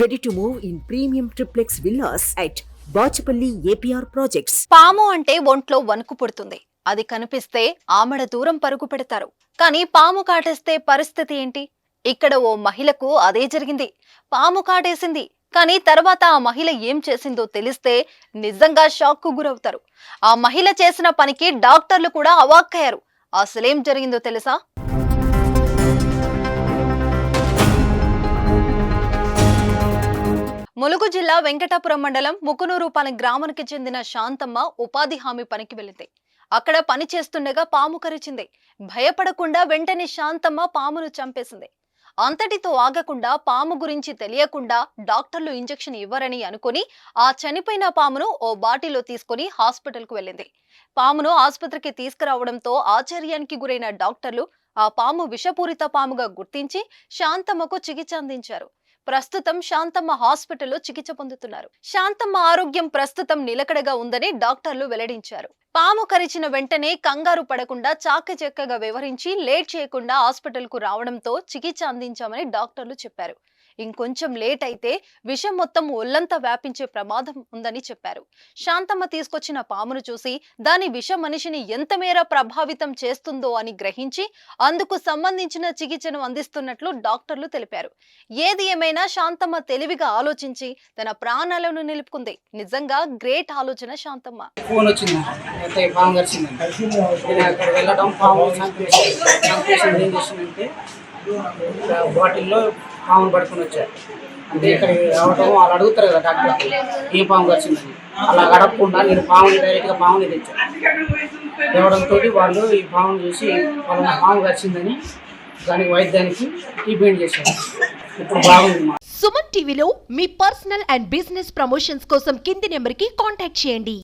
Ready to move in premium triplex villas at Bachupally A P R projects పాము అంటే ఒంట్లో వణుకు పుడుతుంది. అది కనిపిస్తే ఆమడ దూరం పరుగు పెడతారు. కానీ పాము కాటేస్తే పరిస్థితి ఏంటి? ఇక్కడ ఓ మహిళకు అదే జరిగింది. పాము కాటేసింది. కానీ తర్వాత ఆ మహిళ ఏం చేసిందో తెలిస్తే నిజంగా షాక్కు గురవుతారు. ఆ మహిళ చేసిన పనికి డాక్టర్లు కూడా అవాక్కయ్యారు. అసలేం జరిగిందో తెలుసా? ములుగు జిల్లా వెంకటాపురం మండలం ముకునూరుపాలెం గ్రామానికి చెందిన శాంతమ్మ ఉపాధి హామీ పనికి వెళ్ళింది. అక్కడ పని చేస్తుండగా పాము కరిచింది. భయపడకుండా వెంటనే శాంతమ్మ పామును చంపేసింది. అంతటితో ఆగకుండా పాము గురించి తెలియకుండా డాక్టర్లు ఇంజెక్షన్ ఇవ్వరని అనుకుని ఆ చనిపోయిన పామును ఓ బాటిలో తీసుకుని హాస్పిటల్కు వెళ్ళింది. పామును ఆసుపత్రికి తీసుకురావడంతో ఆశ్చర్యానికి గురైన డాక్టర్లు ఆ పాము విషపూరిత పాముగా గుర్తించి శాంతమ్మకు చికిత్స అందించారు. ప్రస్తుతం శాంతమ్మ హాస్పిటల్లో చికిత్స పొందుతున్నారు. శాంతమ్మ ఆరోగ్యం ప్రస్తుతం నిలకడగా ఉందని డాక్టర్లు వెల్లడించారు. పాము కరిచిన వెంటనే కంగారు పడకుండా చాకచక్కగా వివరించి లేట్ చేయకుండా హాస్పిటల్కు రావడంతో చికిత్స అందించామని డాక్టర్లు చెప్పారు. ఇంకొంచెం లేట్ అయితే విషం మొత్తం ఒళ్ళంతా వ్యాపించే ప్రమాదం ఉందని చెప్పారు. శాంతమ్మ తీసుకొచ్చిన పామును చూసి దాని విష మనిషిని ఎంత మేర ప్రభావితం చేస్తుందో అని గ్రహించి అందుకు సంబంధించిన చికిత్సను అందిస్తున్నట్లు డాక్టర్లు తెలిపారు. ఏది ఏమైనా శాంతమ్మ తెలివిగా ఆలోచించి తన ప్రాణాలను నిలుపుకుంది. నిజంగా గ్రేట్ ఆలోచన శాంతమ్మ. ఫోన్ వచ్చింది పాము నేను అక్కడ వెళ్ళడం పాము బాటిల్లో పామును పడుకొని వచ్చారు. అంటే ఇక్కడ రావటం వాళ్ళు అడుగుతారు కదా డాక్టర్ ఏ పాము వచ్చిందని అలా గడపకుండా నేను పాముని డైరెక్ట్గా పాముని తెచ్చాను. తేవడంతో వాళ్ళు ఈ పాముని చూసి వాళ్ళ పాము వచ్చిందని దానికి వైద్యానికి ట్రీట్మెంట్ చేశారు. ఇప్పుడు బాగుంది సుమన్ టీవీలో మీ పర్సనల్ అండ్ బిజినెస్ ప్రమోషన్స్ కోసం కింది నెంబర్కి కాంటాక్ట్ చేయండి.